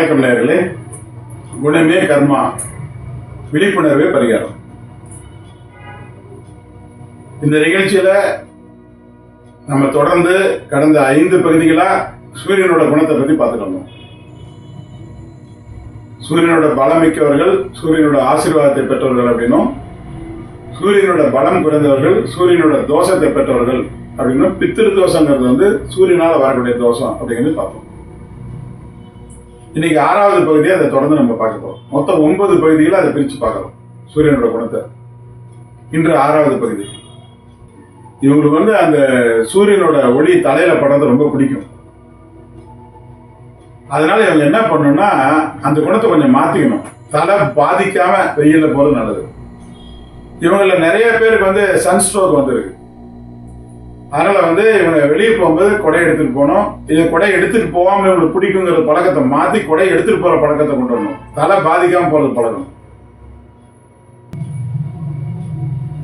வணக்கம் நேர்களே. குணமே கர்மா. விழிப்புணர்வே பரிகாரம். இந்த நிகழ்ச்சியில நம்ம தொடர்ந்து கடந்த ஐந்து பகுதிகளா சூரியனோட குணத்தை பத்தி பார்த்துட்டு சூரியனோட பலம் மிக்கவர்கள் சூரியனோட ஆசீர்வாதத்தை பெற்றவர்கள் அப்படின்னும் சூரியனோட பலம் குறைந்தவர்கள் சூரியனோட தோஷத்தை பெற்றவர்கள் அப்படின்னும் பித்திரு தோஷங்கிறது வந்து சூரியனால வரக்கூடிய தோஷம் அப்படிங்கிறது பார்ப்போம். இன்னைக்கு ஆறாவது பகுதியை அதை தொடர்ந்து நம்ம பார்க்க போறோம். மொத்தம் ஒன்பது பகுதிகளை அதை பிரித்து பார்க்கலாம் சூரியனோட குணத்தை. இன்று ஆறாவது பகுதி. இவங்களுக்கு வந்து அந்த சூரியனோட ஒளி தலையில படுறது ரொம்ப பிடிக்கும். அதனால இவங்க என்ன பண்ணணும்னா அந்த குணத்தை கொஞ்சம் மாத்திக்கணும். தலை பாதிக்காம வெயில போறது நல்லது. இவங்கள நிறைய பேருக்கு வந்து சன் ஸ்ட்ரோக் வந்திருக்கு. அதனால வந்து இவங்க வெளியே போகும்போது கொடை எடுத்துட்டு போகணும். இது கொடை எடுத்துட்டு போகாம இவங்களுக்கு பிடிக்குங்கிற பழக்கத்தை மாத்தி கொடை எடுத்துட்டு போற பழக்கத்தை கொண்டு வரணும். தலை பாதிக்காம போறது பழக்கம்.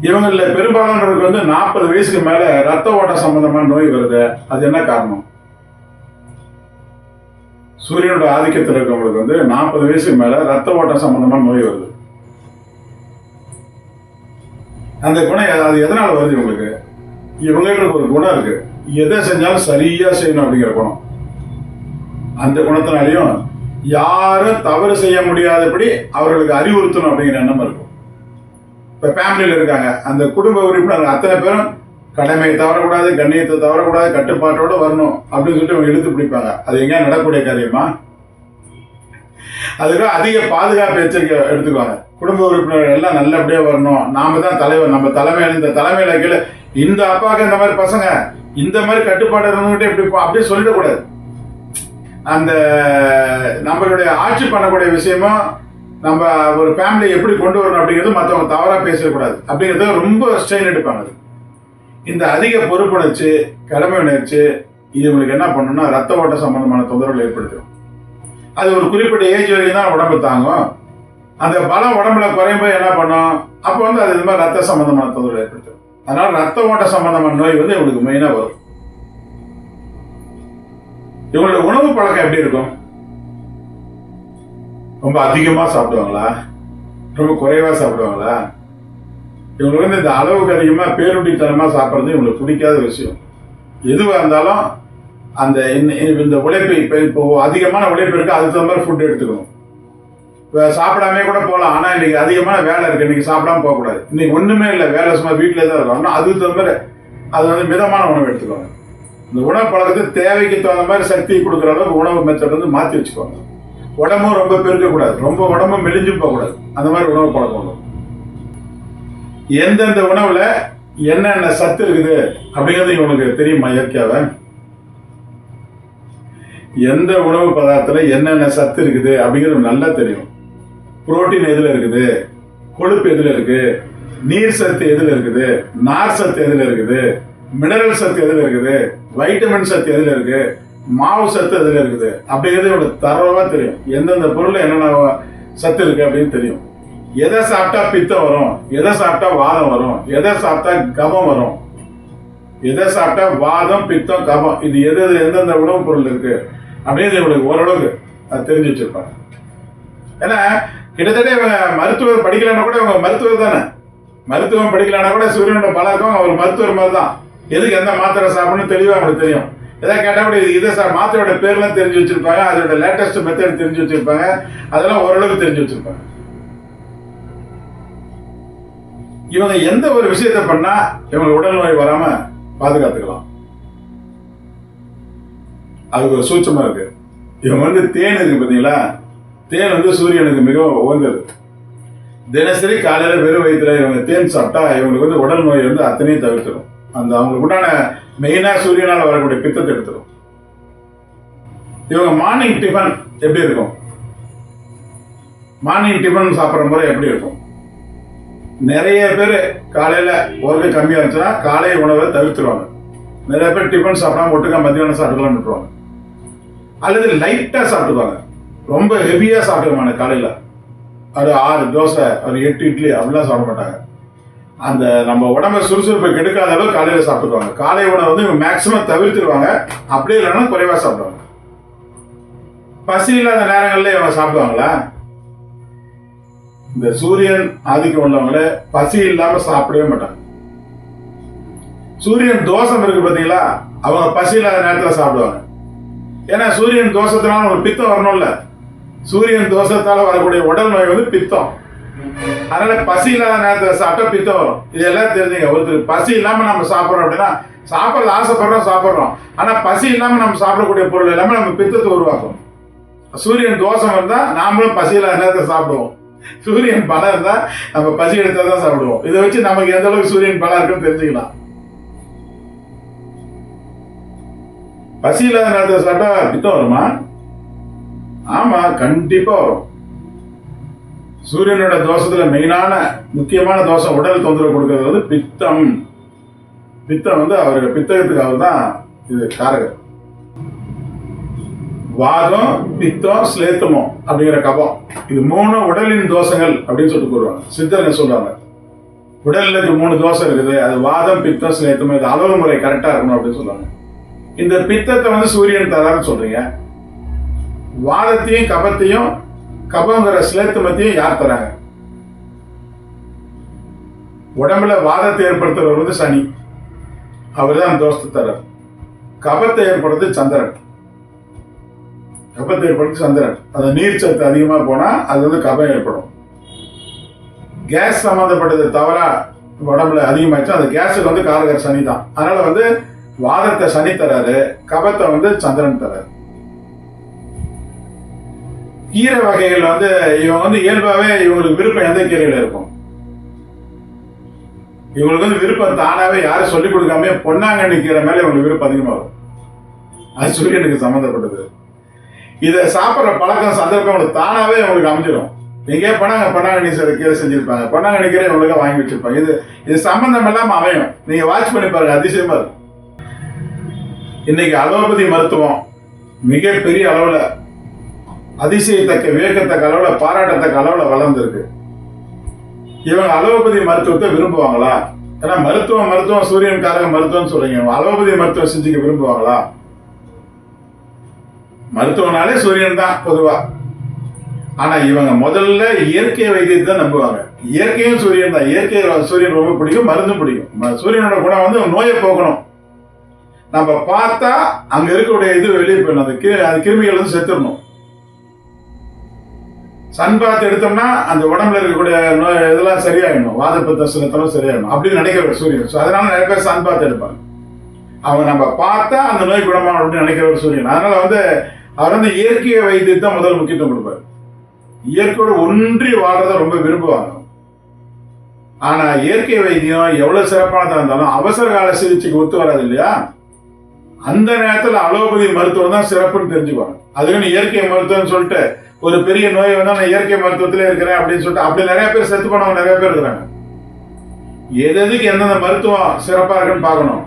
இவங்களில் பெரும்பாலானவருக்கு வந்து நாற்பது வயசுக்கு மேல ரத்த ஓட்ட சம்பந்தமான நோய் வருது. அது என்ன காரணம்? சூரியனோட ஆதிக்கத்தில் இருக்கவங்களுக்கு வந்து நாற்பது வயசுக்கு மேல ரத்த ஓட்ட சம்பந்தமான நோய் வருது. அந்த குணம் அது எதனால வருது இவங்களுக்கு? இவங்களுக்கு ஒரு குணம் இருக்கு. எதை செஞ்சாலும் சரியா செய்யணும் அப்படிங்கிற குணம். அந்த குணத்தினாலையும் யாரும் தவறு செய்ய முடியாதபடி அவர்களுக்கு அறிவுறுத்தணும் அப்படிங்கிற எண்ணம் இருக்கும். இப்போ ஃபேமிலியில் இருக்காங்க. அந்த குடும்ப உறுப்பினர் அத்தனை பேரும் கடமையை தவறக்கூடாது கண்ணியத்தை தவறக்கூடாது கட்டுப்பாட்டோடு வரணும் அப்படின்னு சொல்லிட்டு அவங்க இழுத்து பிடிப்பாங்க. அது எங்கேயா நடக்கக்கூடிய காரியமா? அதுக்கு அதிக பாதுகாப்பு எச்சரிக்கை எடுத்துக்குவாங்க. குடும்ப உறுப்பினர்கள் எல்லாம் நல்லபடியாக வரணும். நாம தான் தலைவர் நம்ம தலைமையில இந்த தலைமையில கீழே இந்த அப்பாவுக்கு இந்த மாதிரி பசங்க இந்த மாதிரி கட்டுப்பாடு இருந்துகிட்டே இப்படி அப்படியே சொல்லிடக்கூடாது. அந்த நம்மளுடைய ஆட்சி பண்ணக்கூடிய விஷயமும் நம்ம ஒரு ஃபேமிலியை எப்படி கொண்டு வரணும் அப்படிங்கிறது மற்றவங்க தவறாக பேசக்கூடாது. அப்படிங்கிறது ரொம்ப ஸ்ட்ரெயின் எடுப்பாங்க. இந்த அதிக பொறுப்புணர்ச்சி கடமை உணர்ச்சி இது உங்களுக்கு என்ன பண்ணணும்னா ரத்த ஓட்ட சம்பந்தமான தொந்தரவுகள் ஏற்படுத்தும் அது ஒரு குறிப்பிட்ட ஏஜ் வரைக்கும் தான் உடம்பு தாங்கும். அந்த பலம் உடம்புல குறையும் போது என்ன பண்ணும்? அப்போ வந்து அது இது மாதிரி ரத்த சம்பந்தமான தொந்தரவு ஏற்படுத்தும். அதனால ரத்த ஓட்ட சம்பந்தமான நோய் வந்து இவங்களுக்கு மெயினாக வரும். இவங்களோட உணவு பழக்கம் எப்படி இருக்கும்? ரொம்ப அதிகமாக சாப்பிடுவாங்களா? ரொம்ப குறைவாக சாப்பிடுவாங்களா? இவங்களுக்கு வந்து இந்த அளவுக்கு அதிகமாக பேருண்டித்தனமா சாப்பிட்றது இவங்களுக்கு பிடிக்காத விஷயம். எதுவாக இருந்தாலும் அந்த இந்த- இந்த உழைப்பு இப்போ இப்போ அதிகமான உழைப்பு இருக்கு அதுக்கு தகுந்த மாதிரி ஃபுட் எடுத்துக்கணும். இப்போ சாப்பிடாமே கூட போகலாம் ஆனால் இன்னைக்கு அதிகமான வேலை இருக்குது இன்னைக்கு சாப்பிடாம போகக்கூடாது இன்னைக்கு ஒன்றுமே இல்லை வேலை சும்மா வீட்டில் தான் இருக்கும் ஆனால் அதுக்கு தகுந்த மாதிரி அது வந்து மிதமான உணவு எடுத்துக்கோங்க இந்த உணவு பழக்கத்தை தேவைக்கு தகுந்த மாதிரி சக்தி கொடுக்குற அளவுக்கு உணவு மெத்தட் வந்து மாற்றி வச்சுக்கோங்க. உடம்பும் ரொம்ப பெருக்கக்கூடாது ரொம்ப உடம்பும் மெலிஞ்சும் போகக்கூடாது அந்த மாதிரி உணவு பழக்கம் எந்தெந்த உணவில் என்னென்ன சத்து இருக்குது அப்படிங்கிறது இவனுக்கு தெரியுமா இயற்கையாக எந்த உணவு பதார்த்தத்தில் என்னென்ன சத்து இருக்குது அப்படிங்கிறது நல்லா தெரியும். புரோட்டீன் எதில் இருக்குது? கொழுப்பு எதில் இருக்குது நீர் சத்து எதில் இருக்குது? நார் சத்து எதில் இருக்குது? மினரல் சத்து எதில் இருக்குது? வைட்டமின் சத்து எதில் இருக்குது மாவு சத்து எதில் இருக்குது? அப்படிங்கிறது இவனுக்கு தரவாக தெரியும். எந்தெந்த பொருளில் என்னென்ன சத்து இருக்குது அப்படின்னு தெரியும். எதை சாப்பிட்டா பித்தம் வரும்? எதை சாப்பிட்டா வாதம் வரும்? எதை சாப்பிட்டா கபம் வரும்? எதை சாப்பிட்டா வாதம் பித்தம் கபம்? இது எது எந்தெந்த உணவுப் பொருள் இருக்குது அப்படின்னு இவங்களுக்கு ஓரளவுக்கு அது தெரிஞ்சு வச்சிருப்பாங்க. ஏன்னா கிட்டத்தட்ட இவங்க மருத்துவர் படிக்கலைன்னா கூட இவங்க மருத்துவர் தானே? மருத்துவம் படிக்கலைன்னா கூட சூரியனோட பழக்கம் அவர் மருத்துவர் மாதிரி தான் எதுக்கு எந்த மாத்திரை சாப்பிடணும்னு தெளிவாக அவங்களுக்கு தெரியும். எதாவது கேட்டால் கூட இதை சா மாத்திரையோட பேர்லாம் தெரிஞ்சு வச்சிருப்பாங்க. அதோட லேட்டஸ்ட் மெத்தட் தெரிஞ்சு வச்சிருப்பாங்க. அதெல்லாம் ஓரளவுக்கு தெரிஞ்சு வச்சிருப்பாங்க. இவங்க எந்த ஒரு விஷயத்தை பண்ணால் இவங்க உடல் நோய் வராமல் பாதுகாத்துக்கலாம். அதுக்கு ஒரு சூட்சமா இருக்கு. இவங்க வந்து தேன் இருக்கு பாத்தீங்களா? தேன் வந்து சூரியனுக்கு மிகவும் உகந்தது. தினசரி காலையில வெறும் வயிற்றுல இவங்க தேன் சாப்பிட்டா இவங்களுக்கு வந்து உடல் நோய் வந்து அத்தனையும் தவிர்த்துடும் அந்த அவங்களுக்கு உண்டான மெயினா சூரியனால வரக்கூடிய பித்தத்தை எடுத்துடும் இவங்க மார்னிங் டிஃபன் எப்படி இருக்கும்? மார்னிங் டிஃபன் சாப்பிட்ற முறை எப்படி இருக்கும்? நிறைய பேர் காலையில உறவு கம்மியா இருந்துச்சுன்னா காலை உணவை தவிர்த்துருவாங்க. நிறைய பேர் டிஃபன் சாப்பிடாம ஒட்டுக்கா மத்தியானம் சாப்பிடலாம்னு விட்டுருவாங்க. அல்லது லைட்டா சாப்பிடுவாங்க ரொம்ப ஹெவியா சாப்பிடுவாங்க காலையில. ஒரு ஆறு தோசை ஒரு எட்டு இட்லி அப்படிலாம் சாப்பிட மாட்டாங்க. அந்த நம்ம உடம்ப சுறுசுறுப்பை கெடுக்காத அளவு காலையில சாப்பிடுவாங்க காலை உணவு வந்து மேக்சிமம் தவிர்த்துருவாங்க. அப்படியே இல்லைன்னா குறைவா சாப்பிடுவாங்க. பசி இல்லாத நேரங்கள்ல இவங்க சாப்பிடுவாங்களா? இந்த சூரியன் ஆதிக்கம் உள்ளவங்கள பசி இல்லாம சாப்பிடவே மாட்டாங்க. சூரியன் தோஷம் இருக்கு பார்த்தீங்களா? அவங்க பசி இல்லாத நேரத்தில் சாப்பிடுவாங்க. ஏன்னா சூரியன் தோஷத்தினால ஒரு பித்தம் வரணும்ல. சூரியன் தோஷத்தால வரக்கூடிய உடல் நோய் வந்து பித்தம். அதனால பசி இல்லாத நேரத்தில் சாப்பிட்டா பித்தம் வரும். இதெல்லாம் தெரிஞ்சுங்க. ஒருத்தர் பசி இல்லாம நம்ம சாப்பிட்றோம் அப்படின்னா சாப்பிட்ற ஆசைப்படுறோம் சாப்பிட்றோம். ஆனா பசி இல்லாம நம்ம சாப்பிடக்கூடிய பொருள் எல்லாமே நம்ம பித்தத்தை உருவாக்கும். சூரியன் தோஷம் இருந்தா நாமளும் பசி இல்லாத நேரத்தில் சாப்பிடுவோம். சூரியன் பலம் இருந்தா நம்ம பசி எடுத்தால் தான் சாப்பிடுவோம். இதை வச்சு நமக்கு எந்த அளவுக்கு சூரியன் பலம் இருக்குன்னு தெரிஞ்சுக்கலாம். பசி இல்லாத நேரத்துல சாப்பிட்டா பித்தம் வருமா? ஆமா கண்டிப்பா வரும். சூரியனோட தோஷத்துல மெயினான முக்கியமான தோஷம் உடல் தொந்தரவு கொடுக்கறது வந்து பித்தம். பித்தம் வந்து அவருக்கு பித்தகத்துக்கு அவர் தான் இது காரகர். வாதம் பித்தம் ஸ்லேத்தமோ அப்படிங்கிற கபம். இது மூணு உடலின் தோஷங்கள் அப்படின்னு சொல்லிட்டு கூறுவாங்க. சித்தருங்க சொல்றாங்க? உடல்ல மூணு தோஷம் இருக்குது. அது வாதம் பித்தம் ஸ்லேத்தமோ இது அளவு முறை கரெக்டா இருக்கணும் அப்படின்னு சொல்லுவாங்க இந்த பித்தத்தை வந்து சூரியன் தரான்னு சொல்றீங்க. வாதத்தையும் கபத்தையும் கபங்கிற ஸ்லேத்தமத்தையும் யார் தராங்க? உடம்புல வாதத்தை ஏற்படுத்துறவர் வந்து சனி. அவர் தான் தோஸ்து தரார் கபத்தை ஏற்படுத்து சந்திரன். கபத்தை ஏற்படுத்து சந்திரன். அந்த நீர் சத்து அதிகமா போனா அது வந்து கபம் ஏற்படும். கேஸ் சம்மந்தப்பட்டது தவறா உடம்புல அதிகமாச்சு அந்த கேஸுக்கு வந்து காரகர் சனி தான் அதனால வந்து வாதத்தை சனி தராரு கபத்தை வந்து சந்திரன் தராரு. கீரை வகைகள் வந்து இவங்க வந்து இயல்பாவே இவங்களுக்கு விருப்பம் எந்த கீரையில இருக்கும்? இவங்களுக்கு வந்து விருப்பம் தானாவே யாரும் சொல்லிக் கொடுக்காம பொன்னாங்கண்ணி கீரை மேல இவங்களுக்கு விருப்பம் அதிகமாக வரும். அது சூரியனுக்கு சம்மந்தப்பட்டது. இதை சாப்பிட்ற பழக்கம் சந்தர்ப்பம் உங்களுக்கு தானாவே உங்களுக்கு அமைஞ்சிடும் எங்கேயே பண்ணாங்க பொன்னாங்கண்ணி சார் கீரை செஞ்சிருப்பாங்க. பொன்னாங்கண்ணி கீரை இவங்களுக்கு வாங்கி வச்சிருப்பாங்க. இது இது சம்மந்தம் இல்லாம அமையும். நீங்க வாட்ச் பண்ணி பாருங்க அதிசயமா இருக்கும். இன்னைக்கு அலோபதி மருத்துவம் மிகப்பெரிய அளவில் அதிசயத்தக்க வியக்கத்தக்க அளவில் பாராட்டத்தக்க அளவில் வளர்ந்துருக்கு. இவங்க அலோபதி மருத்துவத்தை விரும்புவாங்களா? ஏன்னா மருத்துவம் மருத்துவம் சூரியன்காரங்க மருத்துவம்னு சொல்றீங்க. அலோபதி மருத்துவம் செஞ்சுக்க விரும்புவாங்களா? மருத்துவனாலே சூரியன் தான் பொதுவா. ஆனா இவங்க முதல்ல இயற்கை வைத்தியத்தை தான் நம்புவாங்க. இயற்கையும் சூரியன் தான். இயற்கை சூரியன் ரொம்ப பிடிக்கும் மருந்தும் பிடிக்கும். சூரியனோட குணம் வந்து நோயை போக்கணும். நம்ம பார்த்தா அங்க இருக்கக்கூடிய இது வெளியே போயிடும் அது கி- கிருமிகள் வந்து செத்துடணும். சன் பாத் எடுத்தோம்னா அந்த உடம்புல இருக்கக்கூடிய நோய் இதெல்லாம் சரியாயிடணும். வாதப்பத்த சிலத்தெல்லாம் சரியாயிடும் அப்படின்னு நினைக்கிற சூரியன். ஸோ அதனால நிறைய பேர் சன் பாத் எடுப்பாங்க. அவங்க நம்ம பார்த்தா அந்த நோய் குணமாகும் அப்படின்னு நினைக்கிறவர் சூரியன். அதனால வந்து அவர் வந்து இயற்கை தான் முதல் முக்கியத்துவம் கொடுப்பார். இயற்கையோடு ஒன்றி வாழ்றத ரொம்ப விரும்புவாங்க. ஆனா இயற்கை வைத்தியம் எவ்வளவு சிறப்பானதா இருந்தாலும் அவசர கால சிகிச்சைக்கு ஒத்து வராது இல்லையா? அந்த நேரத்துல அலோபதி மருத்துவம் தான் சிறப்புன்னு தெரிஞ்சுக்குவாங்க அதுக்குன்னு இயற்கை மருத்துவம்னு சொல்லிட்டு ஒரு பெரிய நோய் வேணா நான் இயற்கை மருத்துவத்திலே இருக்கிறேன் அப்படின்னு சொல்லிட்டு அப்படி நிறைய பேர் செத்து போனவங்க நிறைய பேர் இருக்கிறாங்க. எது எதுக்கு எந்தெந்த மருத்துவம் சிறப்பா இருக்குன்னு பார்க்கணும்.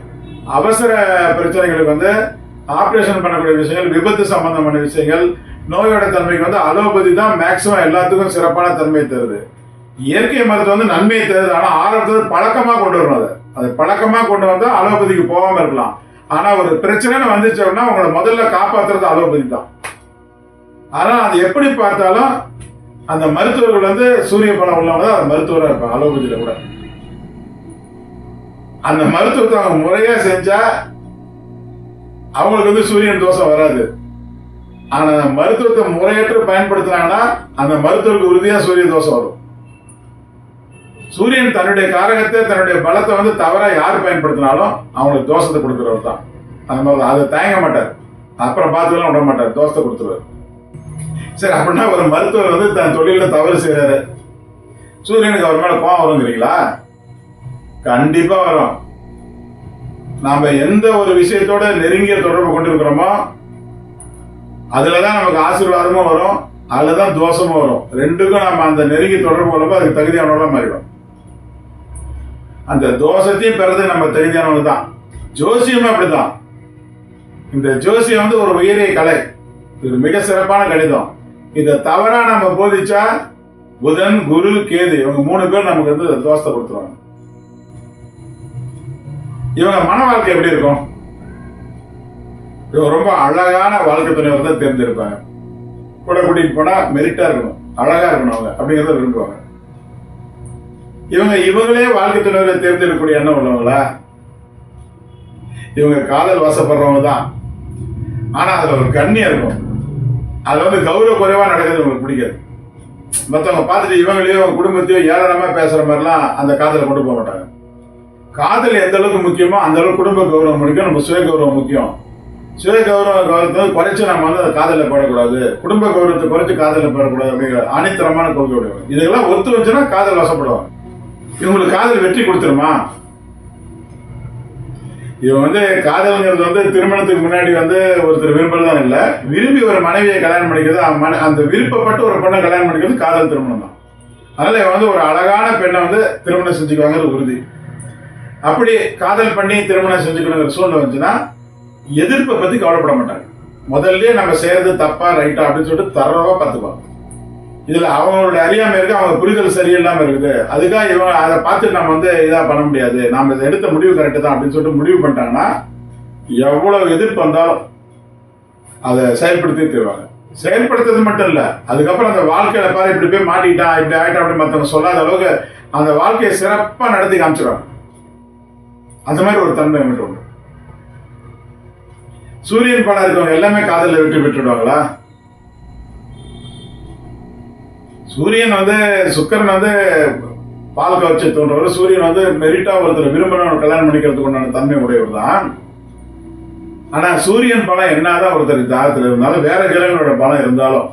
அவசர பிரச்சனைகளுக்கு வந்து ஆப்ரேஷன் பண்ணக்கூடிய விஷயங்கள் விபத்து சம்பந்தமான விஷயங்கள் நோயோட தன்மைக்கு வந்து அலோபதி தான் மேக்சிமம் எல்லாத்துக்கும் சிறப்பான தன்மை தருது. இயற்கை மருத்துவம் வந்து நன்மையை தருது. ஆனால் ஆரோக்கியத்தை பழக்கமாக கொண்டு வரணும் அதை. அது பழக்கமாக கொண்டு வந்தால் அலோபதிக்கு போகாமல் இருக்கலாம். ஆனா ஒரு பிரச்சனைன்னு வந்துச்சோம்னா உங்களை முதல்ல காப்பாத்துறது அலோபதி தான். ஆனா அது எப்படி பார்த்தாலும் அந்த மருத்துவர்கள் வந்து சூரிய பணம் உள்ளவங்க தான் மருத்துவராக இருப்பாங்க அலோபதியில கூட. அந்த மருத்துவத்தை அவங்க முறையா செஞ்சா அவங்களுக்கு வந்து சூரியன் தோஷம் வராது. ஆனா மருத்துவத்தை முறையற்று பயன்படுத்தினாங்கன்னா அந்த மருத்துவருக்கு உறுதியா சூரிய தோஷம் வரும். சூரியன் தன்னுடைய காரகத்தை தன்னுடைய பலத்தை வந்து தவறாக யார் பயன்படுத்தினாலும் அவங்களுக்கு தோஷத்தை கொடுக்குறவர் தான். அந்த மாதிரி அதை தயங்க மாட்டார். அப்புறம் பார்த்துக்கலாம் விட மாட்டார். தோஷத்தை கொடுத்துருவார். சரி அப்படின்னா ஒரு மருத்துவர் வந்து தன் தொழிலில் தவறு செய்கிறாரு சூரியனுக்கு அவர் மேலே கோவம் வருங்கிறீங்களா? கண்டிப்பாக வரும். நாம் எந்த ஒரு விஷயத்தோட நெருங்கிய தொடர்பு கொண்டிருக்கிறோமோ தான் நமக்கு ஆசீர்வாதமும் வரும். அதில் தான் தோஷமும் வரும். ரெண்டுக்கும் நம்ம அந்த நெருங்கிய தொடர்பு கொள்ளப்போ அதுக்கு தகுதியானவங்களா மாறிடும் அந்த தோஷத்தையும் பெறது நம்ம தகுதியானவங்க தான். ஜோசியமும் அப்படிதான் இந்த ஜோசியம் வந்து ஒரு உயரிய கலை. இது மிக சிறப்பான கணிதம் இதை தவறா நம்ம போதிச்சா புதன் குரு கேது இவங்க மூணு பேர் நமக்கு வந்து தோஷத்தை கொடுத்துருவாங்க. இவங்க மன வாழ்க்கை எப்படி இருக்கும்? இவங்க ரொம்ப அழகான வாழ்க்கை துணைவர் தான் தேர்ந்தெடுப்பாங்க. கூட கூட்டிட்டு போனா மெரிட்டா இருக்கணும் அழகா இருக்கணும் அவங்க அப்படிங்கறத விரும்புவாங்க. இவங்க இவங்களே வாழ்க்கை துணைவரை தேர்ந்தெடுக்கக்கூடிய எண்ணம் உள்ளவங்களா? இவங்க காதல் வசப்படுறவங்க தான். ஆனால் அதில் ஒரு கண்ணியம் இருக்கும். அது வந்து கௌரவ குறைவாக நடக்கிறது உங்களுக்கு பிடிக்காது. மற்றவங்க பார்த்துட்டு இவங்களையும் அவங்க குடும்பத்தையும் ஏராளமாக பேசுகிற மாதிரிலாம் அந்த காதலை கொண்டு போக மாட்டாங்க. காதல் எந்த அளவுக்கு முக்கியமோ அந்த அளவுக்கு குடும்ப கௌரவம் முக்கியம் நம்ம சுய கௌரவம் முக்கியம். சுய கௌரவ கௌரவத்தை வந்து குறைச்சு நம்ம வந்து அந்த காதலில் போடக்கூடாது. குடும்ப கௌரவத்தை குறைச்சி காதலில் போடக்கூடாது அப்படிங்கிற அனைத்தரமான கொள்கை உடையவங்க இதெல்லாம் ஒத்து வச்சுன்னா காதல் வசப்படுவாங்க இவங்களுக்கு காதல் வெற்றி கொடுத்துருமா? இவன் வந்து காதல்ங்கிறது வந்து திருமணத்துக்கு முன்னாடி வந்து ஒருத்தர் விரும்புறதுதான் இல்லை. விரும்பி ஒரு மனைவியை கல்யாணம் பண்ணிக்கிறது மன- அந்த விருப்பப்பட்டு ஒரு பெண்ணை கல்யாணம் பண்ணிக்கிறது காதல் திருமணம் தான். அதனால இவன் வந்து ஒரு அழகான பெண்ணை வந்து திருமணம் செஞ்சுக்குவாங்கிறது உறுதி. அப்படி காதல் பண்ணி திருமணம் செஞ்சுக்கணுங்கிற சூழ்நிலை வந்துச்சுன்னா எதிர்ப்பை பற்றி கவலைப்பட மாட்டாங்க. முதல்லயே நம்ம செய்யறது தப்பா ரைட்டா அப்படின்னு சொல்லிட்டு தரவா பார்த்துப்பாங்க. இதுல அவங்களோட அறியாம இருக்கு அவங்க புரிதல் சரியில்லாம இருக்குது. அதுக்காக இவங்க அதை பார்த்து நம்ம வந்து இதா பண்ண முடியாது. நாம இதை எடுத்த முடிவு கரெக்டு தான் அப்படின்னு சொல்லிட்டு முடிவு பண்ணிட்டாங்கன்னா எவ்வளவு எதிர்ப்பு வந்தாலும் அதை செயல்படுத்தி தருவாங்க. செயல்படுத்துறது மட்டும் இல்ல அதுக்கப்புறம் அந்த வாழ்க்கையில பாரு இப்படி போய் மாட்டிக்கிட்டான் இப்படி ஆயிட்டான் அப்படின்னு மத்தவங்க சொல்லாத அளவுக்கு அந்த வாழ்க்கையை சிறப்பா நடத்தி காமிச்சிடும் அந்த மாதிரி ஒரு தன்மை மட்டும் உண்டு. சூரியன் படம் இருக்கவங்க எல்லாமே காதலில் விட்டு விட்டுடுவாங்களா? சூரியன் வந்து சுக்கரன் வந்து பால் கவர்ச்சி தோன்றவர். சூரியன் வந்து மெரிட்டா ஒருத்தர் விரும்பினவன் கல்யாணம் பண்ணிக்கிறதுக்கு உண்டான தன்மை உடையவர் தான். ஆனா சூரியன் பலம் என்னதான் ஒருத்தர் ஜாதகத்துல இருந்தாலும் வேற கிரகங்களோட பலம் இருந்தாலும்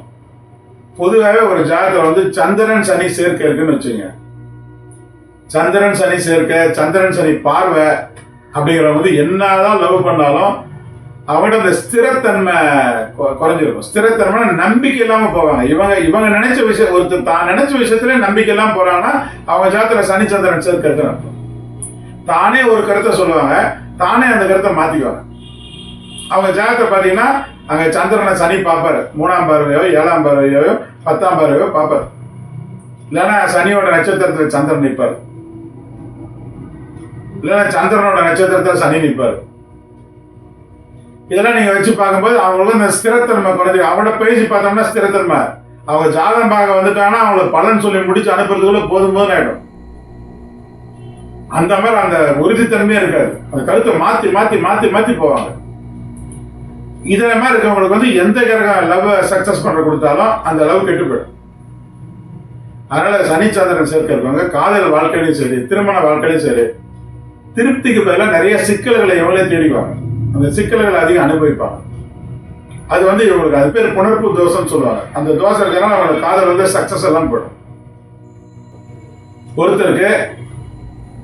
பொதுவாகவே ஒரு ஜாதகத்துல வந்து சந்திரன் சனி சேர்க்கை இருக்குன்னு வச்சுங்க. சந்திரன் சனி சேர்க்கை சந்திரன் சனி பார்வை அப்படிங்கிற வந்து என்னதான் லவ் பண்ணாலும் அவங்கள்ட்ட அந்த ஸ்திரத்தன்மை கொ- குறைஞ்சிருக்கும். ஸ்திரத்தன்மை நம்பிக்கை இல்லாம போவாங்க. இவங்க இவங்க நினைச்ச விஷயம் ஒருத்தர் தான் நினைச்ச விஷயத்துல நம்பிக்கை இல்லாமல் போறாங்கன்னா அவங்க ஜாத்திர சனி சந்திரன் சேர்க்கை இருக்குன்னு அர்த்தம் தானே ஒரு கருத்தை சொல்லுவாங்க. தானே அந்த கருத்தை மாத்திக்குவாங்க. அவங்க ஜாதகத்தை பாத்தீங்கன்னா அங்க சந்திரனை சனி பார்ப்பாரு. மூணாம் பார்வையோ ஏழாம் பார்வையோ பத்தாம் பார்வையோ பார்ப்பாரு. இல்லைன்னா சனியோட நட்சத்திரத்துல சந்திரன் நிற்பாரு இல்லைன்னா சந்திரனோட நட்சத்திரத்துல சனி நிற்பாரு இதெல்லாம் நீங்க வச்சு பார்க்கும்போது அவங்களுக்கு இந்த ஸ்திரத்தன்மை குறைஞ்சி அவனோட பேசி பார்த்தோம்னா ஸ்திரத்தன்மை. அவங்க ஜாதகம் பார்க்க வந்துட்டாங்கன்னா அவங்களுக்கு பலன் சொல்லி முடிச்சு அனுப்புறதுக்குள்ள போதும் போதும் ஆயிடும். அந்த மாதிரி அந்த உறுதித்தன்மையே இருக்காது. அந்த கருத்தை மாத்தி மாத்தி மாத்தி மாத்தி போவாங்க. இதே மாதிரி இருக்கவங்களுக்கு வந்து எந்த கிரகம் லவ் சக்சஸ் பண்ண கொடுத்தாலும் அந்த லவ் கெட்டு போயிடும். அதனால சனிச்சந்திரன் சேர்க்க இருக்கவங்க காதல் வாழ்க்கையிலும் சரி திருமண வாழ்க்கையிலும் சரி திருப்திக்கு பதிலாக நிறைய சிக்கல்களை எவ்வளோ தேடிவாங்க அந்த சிக்கல்களை அதிகம் அனுபவிப்பாங்க. அது வந்து இவங்களுக்கு அது பேர் புணர்ப்பு தோசைன்னு சொல்லுவாங்க. அந்த தோசை இருக்கிறனால அவங்களுக்கு காதல் வந்து சக்சஸ் எல்லாம் போயிடும். ஒருத்தருக்கு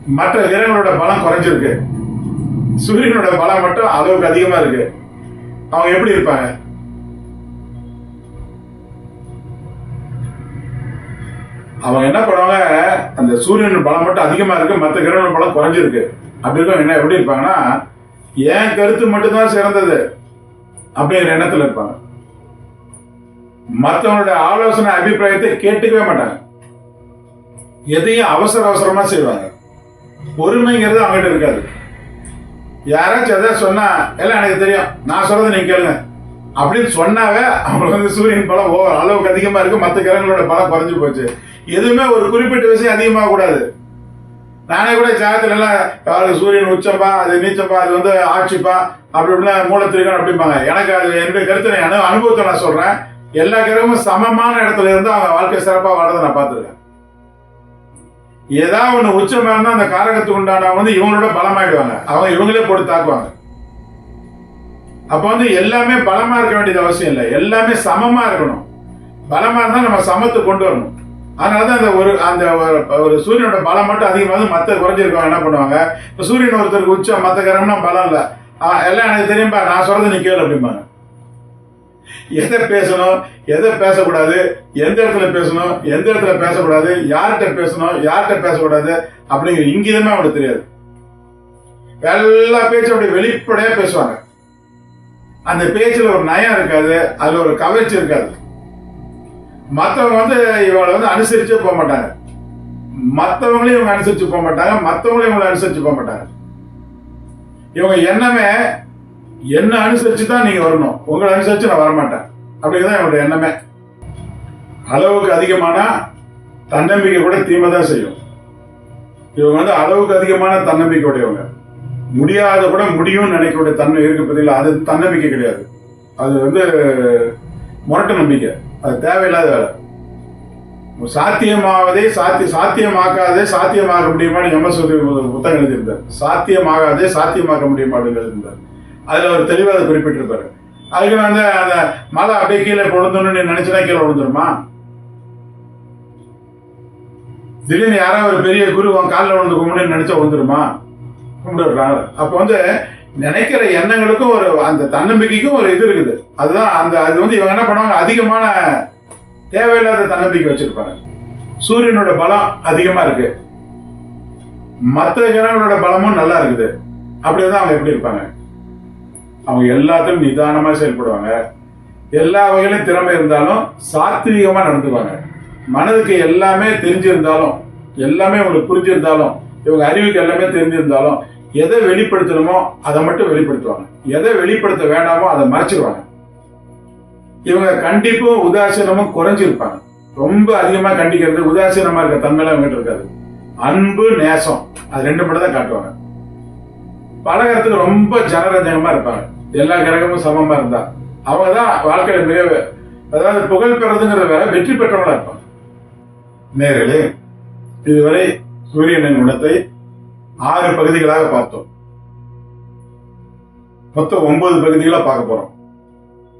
மற்ற கிரகங்களோட பலம் குறைஞ்சிருக்கு. சூரியனோட பலம் மட்டும் அளவுக்கு அதிகமா இருக்கு. அவங்க எப்படி இருப்பாங்க? அவங்க என்ன பண்ணுவாங்க? அந்த சூரியன் பலம் மட்டும் அதிகமா இருக்கு மற்ற கிரகண பலம் குறைஞ்சிருக்கு. அப்படி இருக்கும் என்ன எப்படி இருப்பாங்கன்னா என் கருத்து மட்டும்தான் சிறந்தது? அப்படிங்கிற எண்ணத்துல இருப்பாங்க. மற்றவங்களோட ஆலோசனை அபிப்பிராயத்தை கேட்டுக்கவே மாட்டாங்க. எதையும் அவசர அவசரமா செய்வாங்க. பொறுமைங்கிறது அவங்ககிட்ட இருக்காது. யாராச்சும் எதாவது சொன்னா எல்லாம் எனக்கு தெரியும். நான் சொல்றதை நீங்க கேளுங்க. அப்படின்னு சொன்னாவே அவங்களுக்கு வந்து சூரியன் பலம் ஓ அளவுக்கு அதிகமா இருக்கு. மற்ற கிரகங்களோட பலம் குறைஞ்சு போச்சு. எதுவுமே ஒரு குறிப்பிட்ட விஷயம் அதிகமாக கூடாது நானே கூட ஜாதத்துல எல்லாம் சூரியன் உச்சப்பா அது நீச்சப்பா அது வந்து ஆட்சிப்பா அப்படி இப்படிலாம் மூலத்திரிகம் அப்படிம்பாங்க. எனக்கு அது என்னுடைய கருத்து நான் அனுபவத்தை நான் சொல்றேன். எல்லா கிரகமும் சமமான இடத்துல இருந்து அவங்க வாழ்க்கை சிறப்பாக வாழ்றதை நான் பார்த்துருக்கேன். ஏதாவது ஒன்று உச்சமாக இருந்தால் அந்த காரகத்துக்கு உண்டானவங்க வந்து இவங்களோட பலமாயிடுவாங்க. அவங்க இவங்களே போட்டு தாக்குவாங்க. அப்போ வந்து எல்லாமே பலமாக இருக்க வேண்டியது அவசியம் இல்லை. எல்லாமே சமமாக இருக்கணும். பலமாக இருந்தால் நம்ம சமத்தை கொண்டு வரணும். அதனாலதான் அந்த ஒரு அந்த ஒரு- ஒரு சூரியனோட பலம் மட்டும் அதிகமாக மற்ற குறைஞ்சிருக்கவங்க என்ன பண்ணுவாங்க? இப்போ சூரியன் ஒருத்தருக்கு உச்சம் மற்ற கிரகம்னா பலம் இல்லை. எல்லாம் எனக்கு தெரியும்பா நான் சொல்றது நீ கேளு அப்படிம்பாங்க. எதை பேசணும்? எதை பேசக்கூடாது? எந்த இடத்துல பேசணும்? எந்த இடத்துல பேசக்கூடாது? யார்கிட்ட பேசணும்? யார்கிட்ட பேசக்கூடாது? அப்படிங்கிற இங்கிதமே அவனுக்கு தெரியாது. எல்லா பேச்சும் அப்படி வெளிப்படையா பேசுவாங்க. அந்த பேச்சில் ஒரு நயம் இருக்காது அதுல ஒரு கவர்ச்சி இருக்காது. மற்றவங்க வந்து இவங்களை வந்து அனுசரிச்சே போக மாட்டாங்க. மற்றவங்களையும் இவங்க அனுசரிச்சு போக மாட்டாங்க மற்றவங்களையும் இவங்களை அனுசரிச்சு போக மாட்டாங்க. இவங்க எண்ணமே என்ன அனுசரிச்சு தான் நீங்க வரணும். உங்களை அனுசரிச்சு நான் வரமாட்டேன். அப்படிங்கிறதான் என்னோட எண்ணமே. அளவுக்கு அதிகமான தன்னம்பிக்கை கூட தீமை தான் செய்யும். இவங்க வந்து அளவுக்கு அதிகமான தன்னம்பிக்கை உடையவங்க. முடியாத கூட முடியும்னு நினைக்கக்கூடிய தன்மை இருக்கு பதில் அது தன்னம்பிக்கை கிடையாது. அது வந்து முரட்டு நம்பிக்கை. அது தேவையில்லாத வேலை. சாத்தியமாவதே சாத்திய சாத்தியமாக்காதே சாத்தியமாக்க முடியுமான்னு எம். எஸ். புத்தகம் எழுதியிருந்தார். சாத்தியமாகாதே சாத்தியமாக்க முடியுமா எழுதியிருந்தார். அதில் அவர் தெளிவாக அதை குறிப்பிட்டிருப்பாரு. அதுக்கு வந்து அந்த மலை அப்படியே கீழே விழுந்தோன்னு நீ நினச்சினா கீழே விழுந்துருமா? திடீர்னு யாராவது ஒரு பெரிய குரு உன் காலில் விழுந்து கும்பிடுன்னு நினைச்சா விழுந்துருமா? கும்பிடுறாங்க அப்போ வந்து நினைக்கிற எண்ணங்களுக்கும் ஒரு அந்த தன்னம்பிக்கைக்கும் ஒரு இது இருக்குது. அதுதான் அந்த அது வந்து இவங்க என்ன பண்ணுவாங்க? அதிகமான தேவையில்லாத தன்னம்பிக்கை வச்சிருப்பாங்க. சூரியனோட பலம் அதிகமா இருக்கு. மற்ற கிரகங்களோட பலமும் நல்லா இருக்குது. அப்படிதான் அவங்க எப்படி இருப்பாங்க? அவங்க எல்லாத்திலும் நிதானமா செயல்படுவாங்க. எல்லா வகையிலும் திறமை இருந்தாலும் சாத்வீகமா நடந்துவாங்க மனதுக்கு எல்லாமே தெரிஞ்சிருந்தாலும் எல்லாமே உங்களுக்கு புரிஞ்சிருந்தாலும் இவங்க அறிவுக்கு எல்லாமே தெரிஞ்சிருந்தாலும் எதை வெளிப்படுத்தணுமோ அதை மட்டும் வெளிப்படுத்துவாங்க. எதை வெளிப்படுத்த வேண்டாமோ அதை மறைச்சிருவாங்க. இவங்க கண்டிப்பும் உதாசீனமும் குறைஞ்சிருப்பாங்க. ரொம்ப அதிகமாக கண்டிக்கிறது உதாசீனமா இருக்க தன்மையில அவங்ககிட்ட இருக்காது. அன்பு நேசம் அது ரெண்டு மட்டும் தான் காட்டுவாங்க. பழகிறதுக்கு ரொம்ப ஜனரஞ்சகமா இருப்பாங்க. எல்லா கிரகமும் சமமா இருந்தா. அவங்க தான் வாழ்க்கையில மிக அதாவது புகழ் பெறதுங்கிறத வேற வெற்றி பெற்றவங்களா இருப்பாங்க. நேரலே இதுவரை சூரியனின் குணத்தை ஆறு பகுதிகளாக பார்த்தோம். மொத்தம் ஒன்பது பகுதிகளாக பார்க்க போறோம்.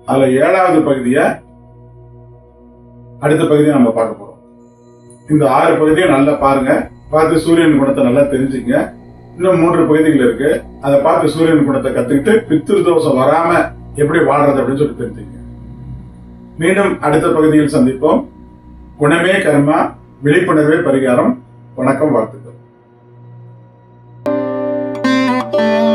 அதுல ஏழாவது பகுதியை அடுத்த பகுதியை நம்ம பார்க்க போறோம். இந்த ஆறு பகுதியை நல்லா பாருங்க. பார்த்து சூரியன் குணத்தை நல்லா தெரிஞ்சுங்க இன்னும் மூன்று பகுதிகள் இருக்கு. அதை பார்த்து சூரியன் குணத்தை கத்துக்கிட்டு பித்திரு தோஷம் வராம எப்படி வாழ்றது அப்படின்னு சொல்லி தெரிஞ்சுங்க மீண்டும் அடுத்த பகுதியில் சந்திப்போம். குணமே கர்மா விழிப்புணர்வே பரிகாரம். வணக்கம் வாழ்த்துக்கள். Música